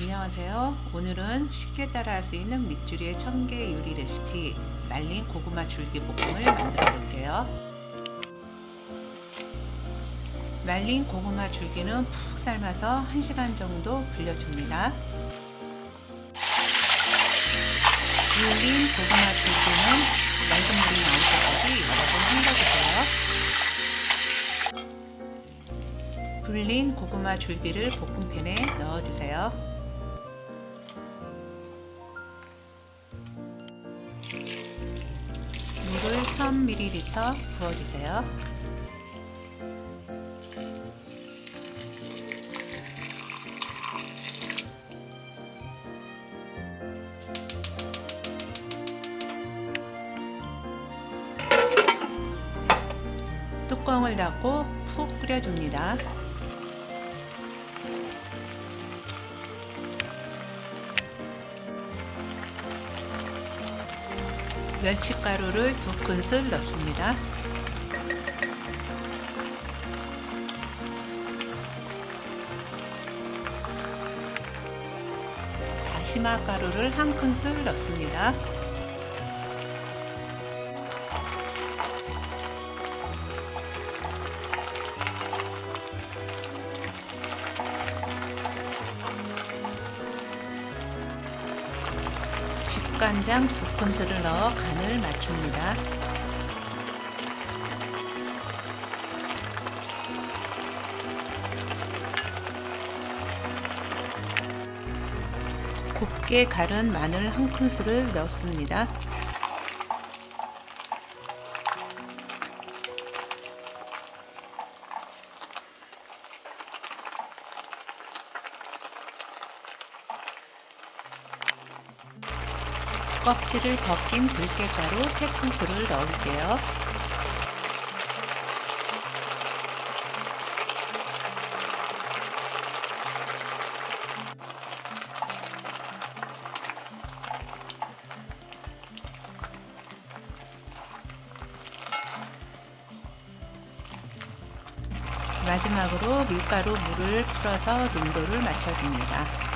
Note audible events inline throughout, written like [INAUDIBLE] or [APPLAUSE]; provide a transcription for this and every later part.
안녕하세요. 오늘은 쉽게 따라할 수 있는 밑줄이의 청개 요리 레시피 말린 고구마 줄기 볶음을 만들어 볼게요. 말린 고구마 줄기는 푹 삶아서 1시간 정도 불려줍니다. 불린 고구마 줄기는 맑은 물이 나올 때까지 여러 번 헹궈주세요. 불린 고구마 줄기를 볶음팬에 넣어주세요. 물을 1000ml 부어주세요. 뚜껑을 닫고 푹 끓여줍니다. 멸치가루를 두 큰술 넣습니다. 다시마 가루를 한 큰술 넣습니다. 집간장 두 큰술을 넣어 간을 맞춥니다. 곱게 갈은 마늘 한 큰술을 넣습니다. 껍질을 벗긴 들깨가루 3큰술을 넣을게요. 마지막으로 밀가루 물을 풀어서 농도를 맞춰줍니다.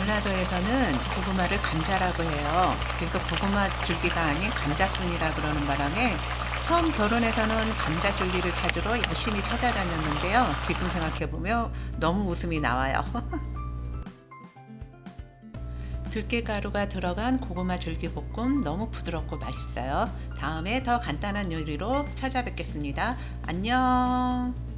전라도에서는 고구마를 감자라고 해요. 그래서 고구마 줄기가 아닌 감자순이라 그러는 바람에 처음 결혼해서는 감자 줄기를 찾으러 열심히 찾아다녔는데요. 지금 생각해보면 너무 웃음이 나와요. [LAUGHS] 들깨가루가 들어간 고구마 줄기 볶음 너무 부드럽고 맛있어요. 다음에 더 간단한 요리로 찾아뵙겠습니다. 안녕!